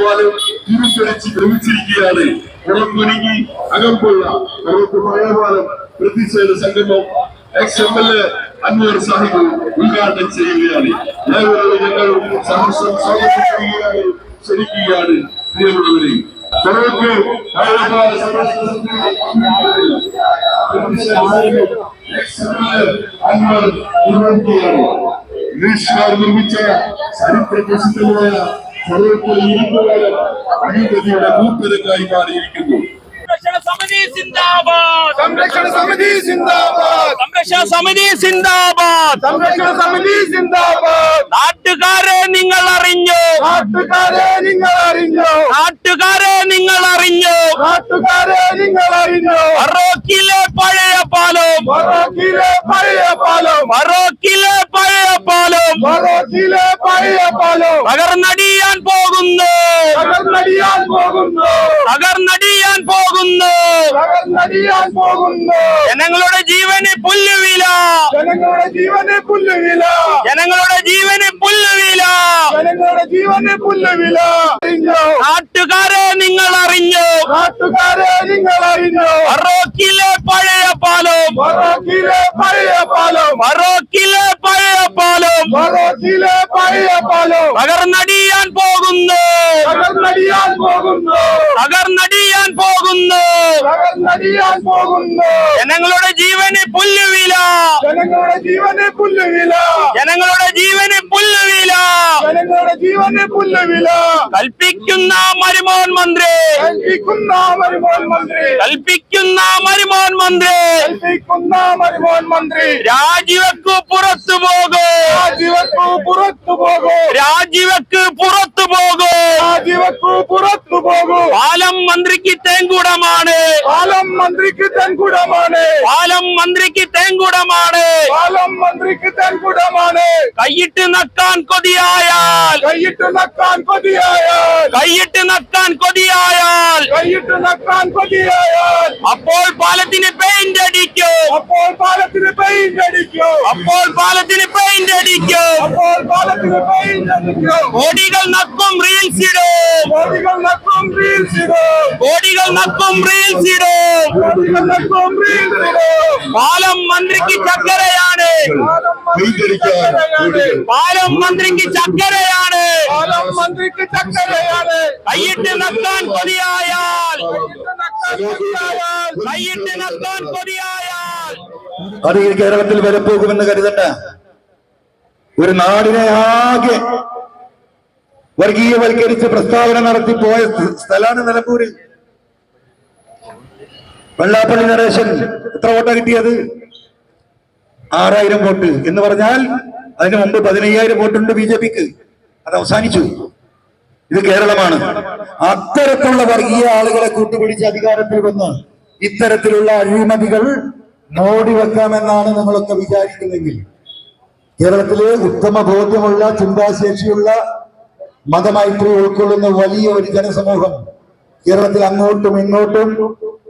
പാലം തിരിച്ചടിച്ച് ദ്രവിച്ചിരിക്കുകയാണ് പുറത്തൊരുങ്ങി അകമ്പുള്ള നമുക്ക് പാലം പ്രതിഷേധ സംഗമം ex M L A Anvar Sahib ഉദ്ഘാടനം ചെയ്യുകയാണ്. ഞങ്ങൾ സഹർഷം സ്വാഗതം ചെയ്യുകയാണ് ക്ഷണിക്കുകയാണ് പ്രിയമുള്ളവരെ ഫറൂഖ് പാലപാല അൻവർ നിർവഹിക്കുകയാണ് ഗ്രീഷ്മാർ നിർമ്മിച്ച ചരിത്ര പ്രസിദ്ധമായ ഫറൂഖ് ഇരുമ്പുകാലം അഴിമതിയുടെ കൂട്ടരക്കായി മാറിയിരിക്കുന്നു സംരക്ഷണ സമിതി സിന്ദാബാദ് സംരക്ഷണ സമിതി സിന്ദാബാദ് സംരക്ഷണ സമിതി സിന്ദാബാദ് സംരക്ഷണ സമിതി സിന്ദാബാദ് നാട്ടുകാരെ നിങ്ങൾ അറിഞ്ഞോ? നാട്ടുകാരെ നിങ്ങൾ അറിഞ്ഞോ? നാട്ടുകാരെ നിങ്ങൾ അറിഞ്ഞോ? നാട്ടുകാരെ നിങ്ങൾ അറിഞ്ഞോ? ഫറോക്കിലെ പഴയ പാലോ. ഫറോക്കിലെ പഴയ പാലം. ഫറോക്കിലെ ഫറോക്കിലെ പഴയ പാലം. തകർന്നടിയാൻ പോകുന്നു. തകർന്നടിയാൻ പോകുന്നു. തകർന്നടിയാൻ പോകുന്നു. തകർന്നടിയാൻ പോകുന്നു. ജനങ്ങളുടെ ജീവന് പുല്ലുവില. ജനങ്ങളുടെ ജീവന് പുല്ലുവില. ജനങ്ങളുടെ ജീവന് പുല്ലുവില. ജനങ്ങളുടെ ജീവന് പുല്ലുവില. നാട്ടുകാരെ നിങ്ങൾ അറിഞ്ഞു? നാട്ടുകാരെ നിങ്ങൾ അറിഞ്ഞു? ഫറോക്കിലെ പഴയ പാലം. ഫറോക്കിലെ പഴയ പാലം. ഫറോക്കിലെ പഴയ പാലം ഫറോക്കിലെ പഴയ പാലം തകർന്നടിയാൻ പോകുന്നു. തകർന്നടിയാൻ പോകുന്നു. തകർന്നടിയാൻ പോകുന്നു. തകർന്നടിയാൻ പോകുന്നു. ജനങ്ങളുടെ ജീവന് പുല്ലുവില. ജനങ്ങളുടെ ജീവന് പുല്ലുവില. ജനങ്ങളുടെ ജീവന് പുല്ലുവില. ജനങ്ങളുടെ ജീവന് പുല്ലുവില. കൽപ്പിക്കുന്ന മരുമോൻ മന്ത്രി. കൽപ്പിക്കുന്ന മരുമോൻ മന്ത്രി. കൽപ്പിക്കുന്ന മരുമോൻ മന്ത്രി. കൽപ്പിക്കുന്ന മരുമോൻ മന്ത്രി. രാജിവെക്കു പുറത്തു പോകൂ രാജിവെക്കു പുറത്തു പോകൂ രാജിവെക്ക് പുറത്തു പോകൂ രാജിവെക്കു പുറത്തു പോകൂ പാലം മന്ത്രിക്ക് തേങ്കുടമാണ്. പാലം മന്ത്രിക്ക് തെൻകുടമാണ് പാലം മന്ത്രിക്ക് തേങ്കുടമാണ്. പാലം മന്ത്രിക്ക് തെൻകുടമാണ് കൈയിട്ട് നക്കാൻ കൊതിയായാൽ. കൈയിട്ട് നക്കാൻ കൊതിയായാൽ. കൈയിട്ട് നക്കാൻ കൊതിയായാൽ. കൈയിട്ട് നക്കാൻ കൊതിയായാൽ. അപ്പോൾ പാലത്തിന് പെയിന്റ് അടിക്കും. അപ്പോൾ പെയിന്റ് അടിക്കും അപ്പോൾ പാലത്തിന് പെയിന്റ് അടിക്കും അപ്പോൾ പാലത്തിന് പെയിന്റ് അടിക്കും കോടികൾ നക്കും റീൽസ് ഇടും. കോടികൾ നക്കും റീൽസ് ഇടും. കോടികൾ നക്കും റീൽസ് ഇടും. കോടികൾ നക്കും റീൽസ് ഇടും. പാലം മന്ത്രിക്ക് ചക്കരയാണ്. പാലം മന്ത്രിക്ക് ചക്കരയാണ്. പാലം മന്ത്രിക്ക് ചക്കരയാണ്. കൈയിട്ട് നക്കാൻ കൊതിയായാൽ. കൈയിട്ട് നക്കാൻ കൊതിയായാൽ. അത് ഈ കേരളത്തിൽ വരെ പോകുമെന്ന് കരുതണ്ട ഒരു നാടിനെ ആകെ വർഗീയവൽക്കരിച്ച് പ്രസ്താവന നടത്തി പോയ സ്ഥലമാണ് നിലമ്പൂര്. വെള്ളാപ്പള്ളി നരേശൻ എത്ര വോട്ടാ കിട്ടിയത്? ആറായിരം വോട്ട്. എന്ന് പറഞ്ഞാൽ അതിനു മുമ്പ് പതിനയ്യായിരം വോട്ടുണ്ട് ബി ജെ പിക്ക്. അത് അവസാനിച്ചു. ഇത് കേരളമാണ്. അത്തരത്തിലുള്ള വർഗീയ ആളുകളെ കൂട്ടുപിടിച്ച് അധികാരത്തിൽ വന്ന് ഇത്തരത്തിലുള്ള അഴിമതികൾ മോടി വെക്കാമെന്നാണ് നമ്മളൊക്കെ വിചാരിക്കുന്നതെങ്കിൽ കേരളത്തിലെ ഉത്തമ ബോധ്യമുള്ള ചിന്താശേഷിയുള്ള മതമൈത്രി ഉൾക്കൊള്ളുന്ന വലിയ ഒരു ജനസമൂഹം കേരളത്തിൽ അങ്ങോട്ടും ഇങ്ങോട്ടും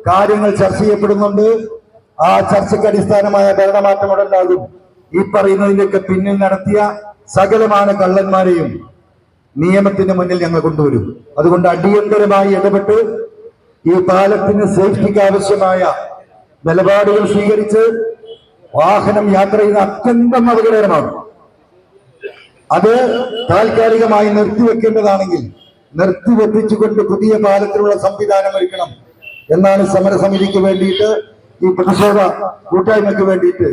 കാര്യങ്ങൾ ചർച്ച ചെയ്യപ്പെടുന്നുണ്ട്. ആ ചർച്ചയ്ക്ക് അടിസ്ഥാനമായ ഭരണമാറ്റം ഉണ്ടാകും ഈ പറയുന്നതിന്റെയൊക്കെ പിന്നിൽ നടത്തിയ സകലമാണ് കള്ളന്മാരെയും നിയമത്തിന്റെ മുന്നിൽ ഞങ്ങൾ കൊണ്ടുവരും. അതുകൊണ്ട് അടിയന്തരമായി ഇടപെട്ട് ഈ പാലത്തിന് സേഫ്റ്റിക്ക് ആവശ്യമായ നിലപാടുകൾ സ്വീകരിച്ച് വാഹനം യാത്ര ചെയ്യുന്ന അത്യന്തം അപകടകരമാണ്. അത് താൽക്കാലികമായി നിർത്തിവെക്കേണ്ടതാണെങ്കിൽ നിർത്തിവെപ്പിച്ചുകൊണ്ട് പുതിയ പാലത്തിലുള്ള സംവിധാനം ഒരുക്കണം എന്നാണ് സമരസമിതിക്ക് വേണ്ടിയിട്ട് ഈ പ്രതിഷേധ കൂട്ടായ്മയ്ക്ക് വേണ്ടിയിട്ട്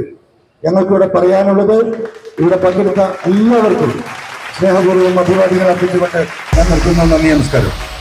ഞങ്ങൾക്കിവിടെ പറയാനുള്ളത്. ഇവിടെ പങ്കെടുത്ത എല്ലാവർക്കും സ്നേഹപൂർവം അഭിവാദികൾ അർപ്പിച്ചുകൊണ്ട് ഞാൻ നിർത്തുന്നു. നന്ദി നമസ്കാരം.